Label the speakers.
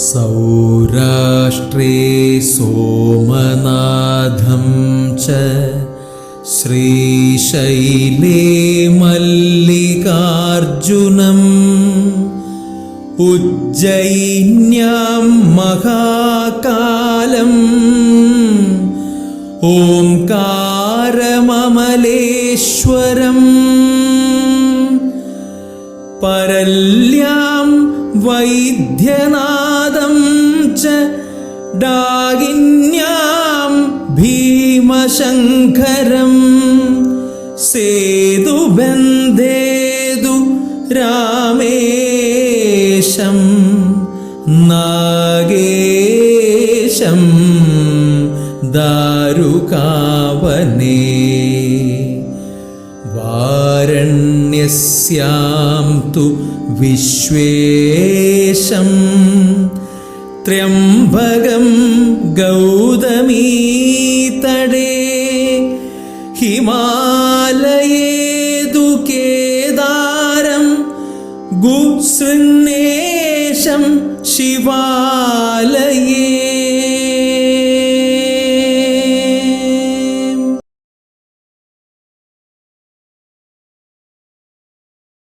Speaker 1: സൗരാഷ്ട്രേ സോമനാഥം ച ശ്രീശൈലേ മല്ലികാർജുനം ഉജ്ജയിന്യാം മഹാകാലം ഓംകാരമലേശ്വരം പരല്യാ വൈദ്യനാദം ച ഡാഗിന്യാം ഭീമശങ്കരം സേതു സേതുബന്ധേതു രാമേശം നാഗേശം ദാരുകാവനേ. वारण्यस्यां तु विश्वेशं त्र्यम्बकं गौतमीतडे हिमालयेदु केदारं गुसृन्नेशं शिवालये